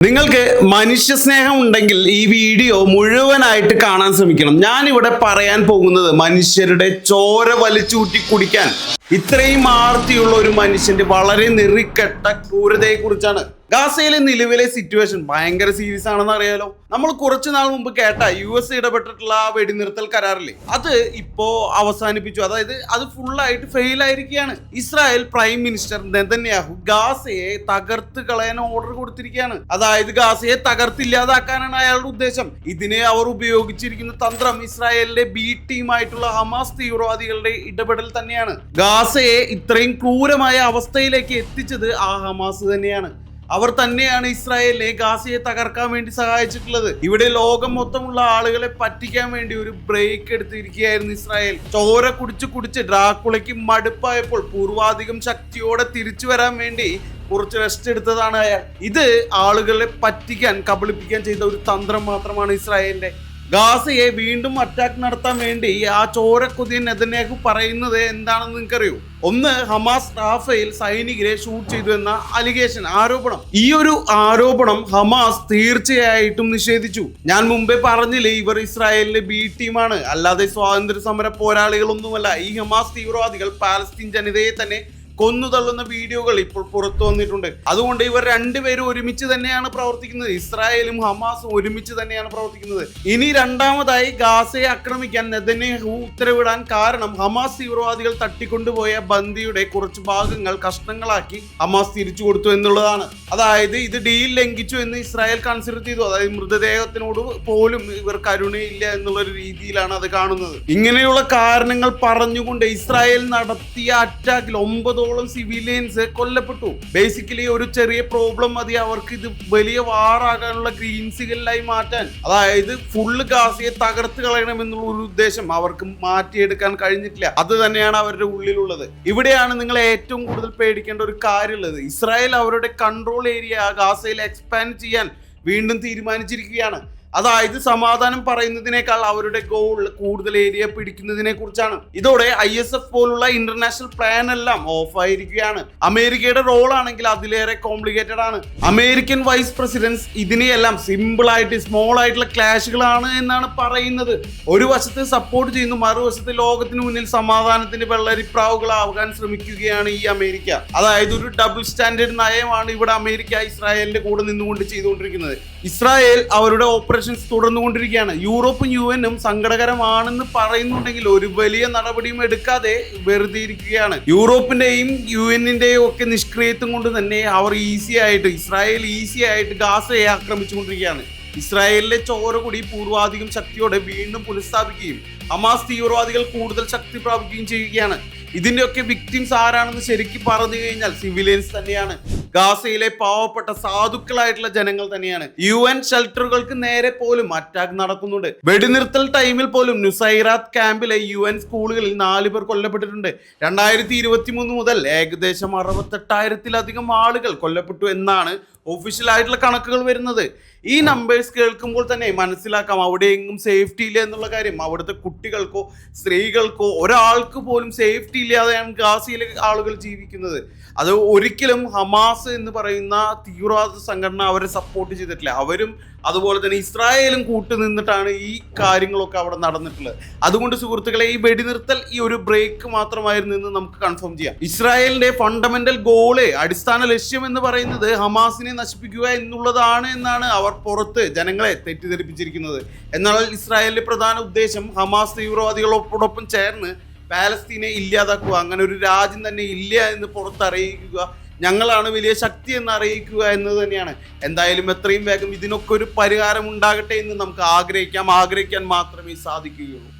നിങ്ങൾക്ക് മനുഷ്യ സ്നേഹം ഉണ്ടെങ്കിൽ ഈ വീഡിയോ മുഴുവനായിട്ട് കാണാൻ ശ്രമിക്കണം. ഞാൻ ഇവിടെ പറയാൻ പോകുന്നത് മനുഷ്യരുടെ ചോര വലിച്ചൂട്ടി കുടിക്കാൻ. ഇത്രയും ആർത്തിയുള്ള ഒരു മനുഷ്യന്റെ വളരെ നെറിക്കെട്ട ക്രൂരതയെ കുറിച്ചാണ് ഗാസയിലെ നിലവിലെ സിറ്റുവേഷൻ ഭയങ്കര സീരിയസ് ആണെന്ന് അറിയാലോ. നമ്മൾ കുറച്ചു നാൾ മുമ്പ് കേട്ട യു എസ് ഇടപെട്ടിട്ടുള്ള ആ വെടിനിർത്തൽ കരാറില്ലേ? അത് ഇപ്പോ അവസാനിപ്പിച്ചു. അതായത് അത് ഫുള്ളായിട്ട് ഫെയിൽ ആയിരിക്കുകയാണ്. ഇസ്രായേൽ പ്രൈം മിനിസ്റ്റർ നെതന്യാഹു ഗാസയെ തകർത്ത് കളയാൻ ഓർഡർ കൊടുത്തിരിക്കുകയാണ്. അതായത് ഗാസയെ തകർത്തില്ലാതാക്കാനാണ് അയാളുടെ ഉദ്ദേശം. ഇതിനെ അവർ ഉപയോഗിച്ചിരിക്കുന്ന തന്ത്രം ഇസ്രായേലിന്റെ ബി ടീമായിട്ടുള്ള ഹമാസ് തീവ്രവാദികളുടെ ഇടപെടൽ തന്നെയാണ്. ഗാസയെ ഇത്രയും ക്രൂരമായ അവസ്ഥയിലേക്ക് എത്തിച്ചത് ആ ഹമാസ് തന്നെയാണ്. അവർ തന്നെയാണ് ഇസ്രായേലിലെ ഗാസയെ തകർക്കാൻ വേണ്ടി സഹായിച്ചിട്ടുള്ളത്. ഇവിടെ ലോകം മൊത്തമുള്ള ആളുകളെ പറ്റിക്കാൻ വേണ്ടി ഒരു ബ്രേക്ക് എടുത്തിരിക്കുകയായിരുന്നു ഇസ്രായേൽ. ചോര കുടിച്ച് കുടിച്ച് ഡ്രാക്കുളയ്ക്ക് മടുപ്പായപ്പോൾ പൂർവാധികം ശക്തിയോടെ തിരിച്ചു വരാൻ വേണ്ടി കുറച്ച് റെസ്റ്റ് എടുത്തതാണ് അയാൾ. ഇത് ആളുകളെ പറ്റിക്കാൻ കബളിപ്പിക്കാൻ ചെയ്ത ഒരു തന്ത്രം മാത്രമാണ് ഇസ്രായേലിന്റെ. ഗാസയെ വീണ്ടും അറ്റാക്ക് നടത്താൻ വേണ്ടി ആ ചോരക്കുതിയൻ നെതന്യാഹു പറയുന്നത് എന്താണെന്ന് നിങ്ങൾക്കറിയോ? ഒന്ന് ഹമാസ് റാഫയിൽ സൈനികരെ ഷൂട്ട് ചെയ്തു എന്ന അലിഗേഷൻ ആരോപണം. ഈ ഒരു ആരോപണം ഹമാസ് തീർച്ചയായിട്ടും നിഷേധിച്ചു. ഞാൻ മുമ്പേ പറഞ്ഞില്ലേ ഇവർ ഇസ്രായേലിന്റെ ബി ടീമാണ് അല്ലാതെ സ്വാതന്ത്ര്യ സമര പോരാളികളൊന്നുമല്ല. ഈ ഹമാസ് തീവ്രവാദികൾ പാലസ്തീൻ ജനതയെ തന്നെ കൊന്നു തള്ളുന്ന വീഡിയോകൾ ഇപ്പോൾ പുറത്തു വന്നിട്ടുണ്ട്. അതുകൊണ്ട് ഇവർ രണ്ടുപേരും ഒരുമിച്ച് തന്നെയാണ് പ്രവർത്തിക്കുന്നത്. ഇസ്രായേലും ഹമാസും ഒരുമിച്ച് തന്നെയാണ് പ്രവർത്തിക്കുന്നത്. ഇനി രണ്ടാമതായി ഗാസയെ ആക്രമിക്കാൻ നെതന്യാഹു ഉത്തരവിടാൻ കാരണം ഹമാസ് തീവ്രവാദികൾ തട്ടിക്കൊണ്ടുപോയ ബന്ദിയുടെ കുറച്ച് ഭാഗങ്ങൾ കഷ്ണങ്ങളാക്കി ഹമാസ് തിരിച്ചു കൊടുത്തു എന്നുള്ളതാണ്. അതായത് ഇത് ഡീൽ ലംഘിച്ചു എന്ന് ഇസ്രായേൽ കൺസിഡർ ചെയ്തു. അതായത് മൃതദേഹത്തിനോട് പോലും ഇവർ കരുണയില്ല എന്നുള്ള ഒരു രീതിയിലാണ് അത് കാണുന്നത്. ഇങ്ങനെയുള്ള കാരണങ്ങൾ പറഞ്ഞുകൊണ്ട് ഇസ്രായേൽ നടത്തിയ അറ്റാക്കിൽ ഒമ്പതോളം സിവിലിയൻസ് കൊല്ലപ്പെട്ടു. ബേസിക്കലി ഒരു ചെറിയ പ്രോബ്ലം മതി. അവർക്ക് ഇത് വലിയ വാറാകാനുള്ള ഗ്രീൻ സിഗലായി മാറ്റാൻ. അതായത് ഫുള്ള് ഗാസയെ തകർത്ത് കളയണമെന്നുള്ള ഒരു ഉദ്ദേശം അവർക്ക് മാറ്റിയെടുക്കാൻ കഴിഞ്ഞിട്ടില്ല. അത് തന്നെയാണ് അവരുടെ ഉള്ളിലുള്ളത്. ഇവിടെയാണ് നിങ്ങൾ ഏറ്റവും കൂടുതൽ പേടിക്കേണ്ട ഒരു കാര്യമുള്ളത്. ഇസ്രായേൽ അവരുടെ കൺട്രോൾ ഏരിയ ഗാസയിൽ എക്സ്പാൻഡ് ചെയ്യാൻ വീണ്ടും തീരുമാനിച്ചിരിക്കുകയാണ്. അതായത് സമാധാനം പറയുന്നതിനേക്കാൾ അവരുടെ ഗോൾ കൂടുതൽ ഏരിയ പിടിക്കുന്നതിനെ കുറിച്ചാണ്. ഇതോടെ ഐ എസ് എഫ് പോലുള്ള ഇന്റർനാഷണൽ പ്ലാൻ എല്ലാം ഓഫ് ആയിരിക്കുകയാണ്. അമേരിക്കയുടെ റോൾ ആണെങ്കിൽ അതിലേറെ കോംപ്ലിക്കേറ്റഡ് ആണ്. അമേരിക്കൻ വൈസ് പ്രസിഡന്റ് ഇതിനെയെല്ലാം സിമ്പിൾ ആയിട്ട് സ്മോൾ ആയിട്ടുള്ള ക്ലാഷുകളാണ് എന്നാണ് പറയുന്നത്. ഒരു വശത്ത് സപ്പോർട്ട് ചെയ്യുന്നു മറുവശത്ത് ലോകത്തിന് മുന്നിൽ സമാധാനത്തിന്റെ വെള്ളരിപ്രാവുകളാകാൻ ശ്രമിക്കുകയാണ് ഈ അമേരിക്ക. അതായത് ഒരു ഡബിൾ സ്റ്റാൻഡേർഡ് നയമാണ് ഇവിടെ അമേരിക്ക ഇസ്രായേലിന്റെ കൂടെ നിന്നുകൊണ്ട് ചെയ്തുകൊണ്ടിരിക്കുന്നത്. ഇസ്രായേൽ അവരുടെ ഓപ്പറേഷൻസ് തുടർന്നുകൊണ്ടിരിക്കുകയാണ്. യൂറോപ്പും യു എനും സങ്കടകരമാണെന്ന് പറയുന്നുണ്ടെങ്കിൽ ഒരു വലിയ നടപടിയും എടുക്കാതെ വെറുതെ ഇരിക്കുകയാണ്. യൂറോപ്പിന്റെയും യു എന്നിന്റെയും ഒക്കെ നിഷ്ക്രിയത്വം കൊണ്ട് തന്നെ അവർ ഈസി ആയിട്ട് ഇസ്രായേൽ ഈസി ആയിട്ട് ഗാസയെ ആക്രമിച്ചുകൊണ്ടിരിക്കുകയാണ്. ഇസ്രായേലിലെ ചോര കൂടി പൂർവാധികം ശക്തിയോടെ വീണ്ടും പുനഃസ്ഥാപിക്കുകയും ഹമാസ് തീവ്രവാദികൾ കൂടുതൽ ശക്തി പ്രാപിക്കുകയും ചെയ്യുകയാണ്. ഇതിന്റെയൊക്കെ വിക്ടിംസ് ആരാണെന്ന് ശരിക്കും പറഞ്ഞു കഴിഞ്ഞാൽ സിവിലിയൻസ് തന്നെയാണ്. ഗാസയിലെ പാവപ്പെട്ട സാധുക്കളായിട്ടുള്ള ജനങ്ങൾ തന്നെയാണ്. യു എൻ ഷെൽട്ടറുകൾക്ക് നേരെ പോലും അറ്റാക്ക് നടക്കുന്നുണ്ട്. വെടിനിർത്തൽ ടൈമിൽ പോലും നുസൈറാത്ത് ക്യാമ്പിലെ യു എൻ സ്കൂളുകളിൽ നാല് പേർ കൊല്ലപ്പെട്ടിട്ടുണ്ട്. രണ്ടായിരത്തി ഇരുപത്തി മൂന്ന് മുതൽ ഏകദേശം അറുപത്തെട്ടായിരത്തിലധികം ആളുകൾ കൊല്ലപ്പെട്ടു എന്നാണ് ഒഫീഷ്യൽ ആയിട്ടുള്ള കണക്കുകൾ വരുന്നത്. ഈ നമ്പേഴ്സ് കേൾക്കുമ്പോൾ തന്നെ മനസ്സിലാക്കാം അവിടെ എങ്ങും സേഫ്റ്റി ഇല്ല എന്നുള്ള കാര്യം. അവിടുത്തെ കുട്ടികൾക്കോ സ്ത്രീകൾക്കോ ഒരാൾക്ക് പോലും സേഫ്റ്റി ഇല്ലാതെയാണ് ഗാസയിലെ ആളുകൾ ജീവിക്കുന്നത്. അത് ഒരിക്കലും ഹമാസ് എന്ന് പറയുന്ന തീവ്രവാദ സംഘടന അവരെ സപ്പോർട്ട് ചെയ്തിട്ടില്ല. അവരും അതുപോലെ തന്നെ ഇസ്രായേലും കൂട്ടു നിന്നിട്ടാണ് ഈ കാര്യങ്ങളൊക്കെ അവിടെ നടന്നിട്ടുള്ളത്. അതുകൊണ്ട് സുഹൃത്തുക്കളെ ഈ വെടിനിർത്തൽ ഈ ഒരു ബ്രേക്ക് മാത്രമായിരുന്നു എന്ന് നമുക്ക് കൺഫേം ചെയ്യാം. ഇസ്രായേലിന്റെ ഫണ്ടമെന്റൽ ഗോൾ അടിസ്ഥാന ലക്ഷ്യം എന്ന് പറയുന്നത് ഹമാസിനെ നശിപ്പിക്കുക എന്നുള്ളതാണ് എന്നാണ് അവർ പുറത്ത് ജനങ്ങളെ തെറ്റിദ്ധരിപ്പിച്ചിരിക്കുന്നത്. എന്നാൽ ഇസ്രായേലിന്റെ പ്രധാന ഉദ്ദേശം ഹമാസ് തീവ്രവാദികളോടൊപ്പം ചേർന്ന് പാലസ്തീനെ ഇല്ലാതാക്കുക അങ്ങനെ ഒരു രാജ്യം തന്നെ ഇല്ല എന്ന് പുറത്തറിയിക്കുക ഞങ്ങളാണ് വലിയ ശക്തി എന്ന് അറിയിക്കുക എന്നത് തന്നെയാണ്. എന്തായാലും എത്രയും വേഗം ഇതിനൊക്കെ ഒരു പരിഹാരം ഉണ്ടാകട്ടെ എന്ന് നമുക്ക് ആഗ്രഹിക്കാം. ആഗ്രഹിക്കാൻ മാത്രമേ സാധിക്കുകയുള്ളൂ.